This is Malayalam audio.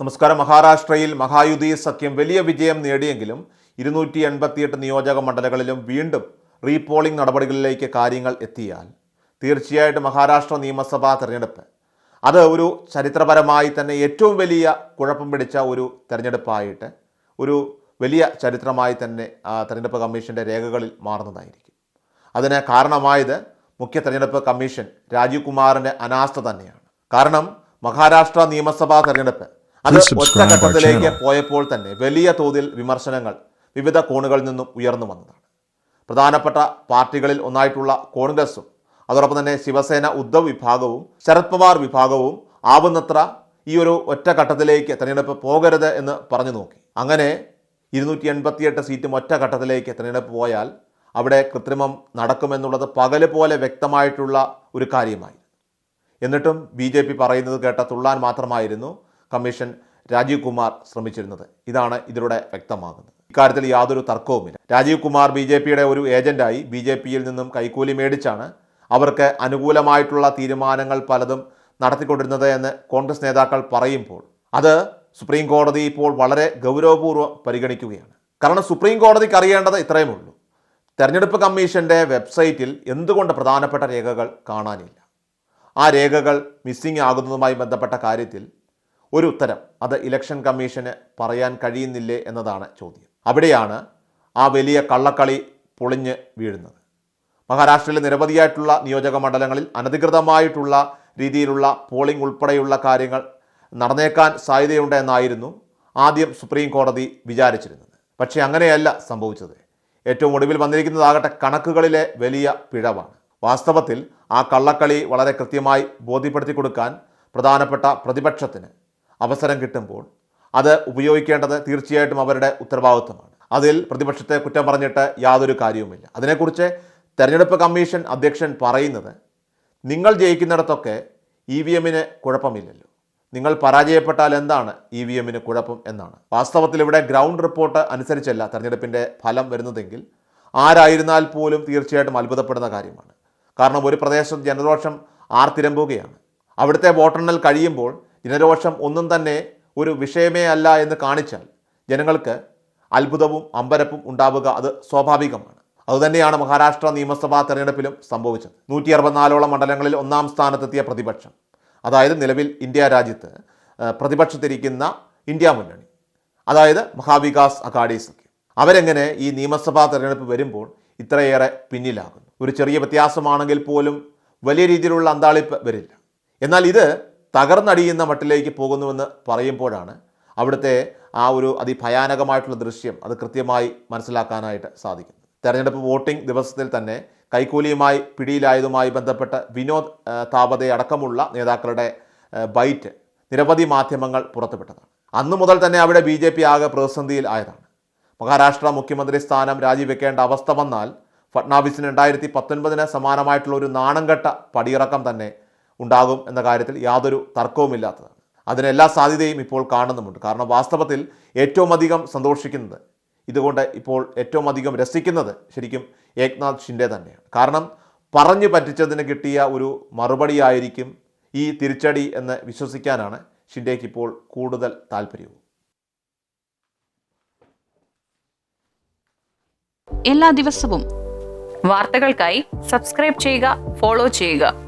നമസ്കാരം. മഹാരാഷ്ട്രയിൽ മഹായുതി സഖ്യം വലിയ വിജയം നേടിയെങ്കിലും ഇരുന്നൂറ്റി എൺപത്തിയെട്ട് നിയോജക മണ്ഡലങ്ങളിലും വീണ്ടും റീപോളിംഗ് നടപടികളിലേക്ക് കാര്യങ്ങൾ എത്തിയാൽ തീർച്ചയായിട്ടും മഹാരാഷ്ട്ര നിയമസഭാ തെരഞ്ഞെടുപ്പ് അത് ഒരു ചരിത്രപരമായി തന്നെ ഏറ്റവും വലിയ കുഴപ്പം പിടിച്ച ഒരു തെരഞ്ഞെടുപ്പായിട്ട് ഒരു വലിയ ചരിത്രമായി തന്നെ തെരഞ്ഞെടുപ്പ് കമ്മീഷന്റെ രേഖകളിൽ മാറുന്നതായിരിക്കും. അതിന് കാരണമായത് മുഖ്യ തെരഞ്ഞെടുപ്പ് കമ്മീഷൻ രാജീവ് കുമാറിന്റെ അനാസ്ഥ തന്നെയാണ്. കാരണം മഹാരാഷ്ട്ര നിയമസഭാ തെരഞ്ഞെടുപ്പ് അത് ഒറ്റഘട്ടത്തിലേക്ക് പോയപ്പോൾ തന്നെ വലിയ തോതിൽ വിമർശനങ്ങൾ വിവിധ കോണുകളിൽ നിന്നും ഉയർന്നു വന്നതാണ്. പ്രധാനപ്പെട്ട പാർട്ടികളിൽ ഒന്നായിട്ടുള്ള കോൺഗ്രസും അതോടൊപ്പം തന്നെ ശിവസേന ഉദ്ധവ് വിഭാഗവും ശരത് പവാർ വിഭാഗവും ആവുന്നത്ര ഈ ഒരു ഒറ്റഘട്ടത്തിലേക്ക് തെരഞ്ഞെടുപ്പ് പോകരുത് എന്ന് പറഞ്ഞു നോക്കി. അങ്ങനെ ഇരുന്നൂറ്റി എൺപത്തിയെട്ട് സീറ്റും ഒറ്റഘട്ടത്തിലേക്ക് തെരഞ്ഞെടുപ്പ് പോയാൽ അവിടെ കൃത്രിമം നടക്കുമെന്നുള്ളത് പകൽ പോലെ വ്യക്തമായിട്ടുള്ള ഒരു കാര്യമായി എന്നിട്ടും ബി ജെ പി പറയുന്നത് കേട്ട തുള്ളാൻ മാത്രമായിരുന്നു കമ്മീഷൻ രാജീവ് കുമാർ ശ്രമിച്ചിരുന്നത്. ഇതാണ് ഇതിലൂടെ വ്യക്തമാകുന്നത്. ഇക്കാര്യത്തിൽ യാതൊരു തർക്കവുമില്ല. രാജീവ് കുമാർ ബി ജെ പിയുടെ ഒരു ഏജന്റായി ബി ജെ പിയിൽ നിന്നും കൈക്കൂലി മേടിച്ചാണ് അവർക്ക് അനുകൂലമായിട്ടുള്ള തീരുമാനങ്ങൾ പലതും നടത്തിക്കൊണ്ടിരുന്നത് എന്ന് കോൺഗ്രസ് നേതാക്കൾ പറയുമ്പോൾ അത് സുപ്രീം കോടതി ഇപ്പോൾ വളരെ ഗൗരവപൂർവം പരിഗണിക്കുകയാണ്. കാരണം സുപ്രീം കോടതിക്ക് അറിയേണ്ടത് ഇത്രയേ ഉള്ളൂ. തെരഞ്ഞെടുപ്പ് കമ്മീഷന്റെ വെബ്സൈറ്റിൽ എന്തുകൊണ്ട് പ്രധാനപ്പെട്ട രേഖകൾ കാണാനില്ല? ആ രേഖകൾ മിസ്സിംഗ് ആകുന്നതുമായി ബന്ധപ്പെട്ട കാര്യത്തിൽ ഒരു ഉത്തരം അത് ഇലക്ഷൻ കമ്മീഷന് പറയാൻ കഴിയുന്നില്ലേ എന്നതാണ് ചോദ്യം. അവിടെയാണ് ആ വലിയ കള്ളക്കളി പൊളിഞ്ഞ് വീഴുന്നത്. മഹാരാഷ്ട്രയിലെ നിരവധിയായിട്ടുള്ള നിയോജക മണ്ഡലങ്ങളിൽ അനധികൃതമായിട്ടുള്ള രീതിയിലുള്ള പോളിംഗ് ഉൾപ്പെടെയുള്ള കാര്യങ്ങൾ നടന്നേക്കാൻ സാധ്യതയുണ്ട് എന്നായിരുന്നു ആദ്യം സുപ്രീം കോടതി വിചാരിച്ചിരുന്നത്. പക്ഷേ അങ്ങനെയല്ല സംഭവിച്ചത്. ഏറ്റവും ഒടുവിൽ വന്നിരിക്കുന്നതാകട്ടെ കണക്കുകളിലെ വലിയ പിഴവാണ്. വാസ്തവത്തിൽ ആ കള്ളക്കളി വളരെ കൃത്യമായി ബോധ്യപ്പെടുത്തി കൊടുക്കാൻ പ്രധാനപ്പെട്ട പ്രതിപക്ഷത്തിന് അവസരം കിട്ടുമ്പോൾ അത് ഉപയോഗിക്കേണ്ടത് തീർച്ചയായിട്ടും അവരുടെ ഉത്തരവാദിത്വമാണ്. അതിൽ പ്രതിപക്ഷത്തെ കുറ്റം പറഞ്ഞിട്ട് യാതൊരു കാര്യവുമില്ല. അതിനെക്കുറിച്ച് തെരഞ്ഞെടുപ്പ് കമ്മീഷൻ അധ്യക്ഷൻ പറയുന്നത് നിങ്ങൾ ജയിക്കുന്നിടത്തൊക്കെ ഇ വി എമ്മിന് കുഴപ്പമില്ലല്ലോ. നിങ്ങൾ പരാജയപ്പെട്ടാൽ എന്താണ് ഇ വി എമ്മിന് കുഴപ്പം എന്നാണ്. വാസ്തവത്തിൽ ഇവിടെ ഗ്രൗണ്ട് റിപ്പോർട്ട് അനുസരിച്ചല്ല തെരഞ്ഞെടുപ്പിന്റെ ഫലം വരുന്നതെങ്കിൽ ആരായിരുന്നാൽ പോലും തീർച്ചയായിട്ടും അത്ഭുതപ്പെടുന്ന കാര്യമാണ്. കാരണം ഒരു പ്രദേശത്ത് ജനരോഷം ആർത്തിരമ്പുകയാണ്. അവിടുത്തെ വോട്ടെണ്ണൽ കഴിയുമ്പോൾ ജനരോഷം ഒന്നും തന്നെ ഒരു വിഷയമേ അല്ല എന്ന് കാണിച്ചാൽ ജനങ്ങൾക്ക് അത്ഭുതവും അമ്പരപ്പും ഉണ്ടാവുക അത് സ്വാഭാവികമാണ്. അതുതന്നെയാണ് മഹാരാഷ്ട്ര നിയമസഭാ തെരഞ്ഞെടുപ്പിലും സംഭവിച്ചത്. നൂറ്റി അറുപത്തിനാലോളം മണ്ഡലങ്ങളിൽ ഒന്നാം സ്ഥാനത്തെത്തിയ പ്രതിപക്ഷം അതായത് നിലവിൽ ഇന്ത്യ രാജ്യത്ത് പ്രതിപക്ഷത്തിരിക്കുന്ന ഇന്ത്യ മുന്നണി അതായത് മഹാവികാസ് അഘാഡി സഖ്യം അവരെങ്ങനെ ഈ നിയമസഭാ തെരഞ്ഞെടുപ്പ് വരുമ്പോൾ ഇത്രയേറെ പിന്നിലാകുന്നു? ഒരു ചെറിയ വ്യത്യാസമാണെങ്കിൽ പോലും വലിയ രീതിയിലുള്ള അന്താളിപ്പ് വരില്ല. എന്നാൽ ഇത് തകർന്നടിയുന്ന മട്ടിലേക്ക് പോകുന്നുവെന്ന് പറയുമ്പോഴാണ് അവിടുത്തെ ആ ഒരു അതിഭയാനകമായിട്ടുള്ള ദൃശ്യം അത് കൃത്യമായി മനസ്സിലാക്കാനായിട്ട് സാധിക്കും തെരഞ്ഞെടുപ്പ് വോട്ടിംഗ് ദിവസത്തിൽ തന്നെ കൈക്കൂലിയുമായി പിടിയിലായതുമായി ബന്ധപ്പെട്ട വിനോദ് താപതെ അടക്കമുള്ള നേതാക്കളുടെ ബൈറ്റ് നിരവധി മാധ്യമങ്ങൾ പുറത്തുവിട്ടതാണ്. അന്നു മുതൽ തന്നെ അവിടെ ബി ജെ പി ആകെ പ്രതിസന്ധിയിൽ ആയതാണ്. മഹാരാഷ്ട്ര മുഖ്യമന്ത്രി സ്ഥാനം രാജിവെക്കേണ്ട അവസ്ഥ വന്നാൽ ഫട്നാവിസിന് രണ്ടായിരത്തി പത്തൊൻപതിന് സമാനമായിട്ടുള്ള ഒരു നാണംകെട്ട പടിയിറക്കം തന്നെ ഉണ്ടാകും എന്ന കാര്യത്തിൽ യാതൊരു തർക്കവുമില്ലാത്തതാണ്. അതിനെല്ലാ സാധ്യതയും ഇപ്പോൾ കാണുന്നുമുണ്ട്. കാരണം വാസ്തവത്തിൽ ഏറ്റവും അധികം സന്തോഷിക്കുന്നത് ഇതുകൊണ്ട് ഇപ്പോൾ ഏറ്റവും അധികം രസിക്കുന്നത് ശരിക്കും ഏക്നാഥ് ഷിൻഡെ തന്നെയാണ്. കാരണം പറഞ്ഞു പറ്റിച്ചതിന് കിട്ടിയ ഒരു മറുപടിയായിരിക്കും ഈ തിരിച്ചടി എന്ന് വിശ്വസിക്കാനാണ് ഷിൻഡേക്ക് ഇപ്പോൾ കൂടുതൽ താല്പര്യവും. എല്ലാ ദിവസവും വാർത്തകൾക്കായി സബ്സ്ക്രൈബ് ചെയ്യുക ഫോളോ ചെയ്യുക.